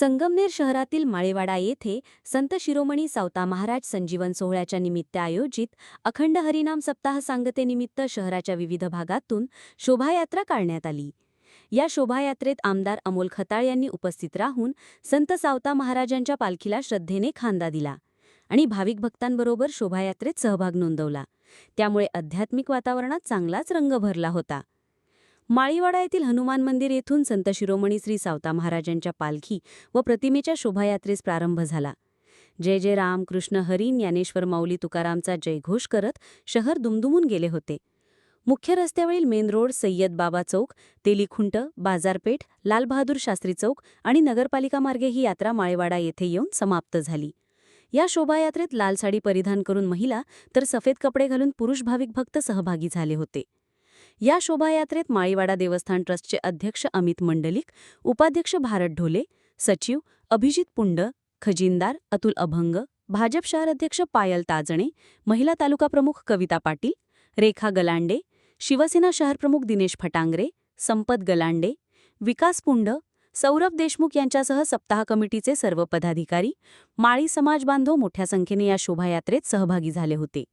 संगमनेर शहरातील माळेवाडा येथे संत शिरोमणी सावता महाराज संजीवन सोहळ्याच्या निमित्त आयोजित अखंड हरिनाम सप्ताह सांगतेनिमित्त शहराच्या विविध भागातून शोभायात्रा काढण्यात आली. या शोभायात्रेत आमदार अमोल खताळ यांनी उपस्थित राहून संत सावता महाराजांच्या पालखीला श्रद्धेने खांदा दिला आणि भाविक भक्तांबरोबर शोभायात्रेत सहभाग नोंदवला. त्यामुळे आध्यात्मिक वातावरणात चांगलाच रंग भरला होता. माळीवाडा येथील हनुमान मंदिर येथून संत शिरोमणी श्री सावता महाराजांच्या पालखी व प्रतिमेच्या शोभायात्रेस प्रारंभ झाला. जय जय राम कृष्ण हरी ज्ञानेश्वर माऊली तुकारामचा जयघोष करत शहर दुमदुमून गेले होते. मुख्य रस्त्यावरील मेन रोड सय्यद बाबा चौक तेलीखुंट बाजारपेठ लालबहादूर शास्त्री चौक आणि नगरपालिका मार्गे ही यात्रा माळेवाडा येथे येऊन समाप्त झाली. या शोभायात्रेत लाल साडी परिधान करून महिला तर सफेद कपडे घालून पुरुष भाविक भक्त सहभागी झाले होते. या शोभायात्रेत माळीवाडा देवस्थान ट्रस्टचे अध्यक्ष अमित मंडलिक उपाध्यक्ष भारत ढोले सचिव अभिजित पुंड खजिनदार अतुल अभंग भाजप शहर अध्यक्ष पायल ताजणे महिला तालुका प्रमुख कविता पाटील रेखा गलांडे शिवसेना शहर प्रमुख दिनेश फटांगरे संपत गलांडे विकास पुंड सौरभ देशमुख यांच्यासह सप्ताह कमिटीचे सर्व पदाधिकारी माळी समाज बांधव मोठ्या संख्येने या शोभायात्रेत सहभागी झाले होते.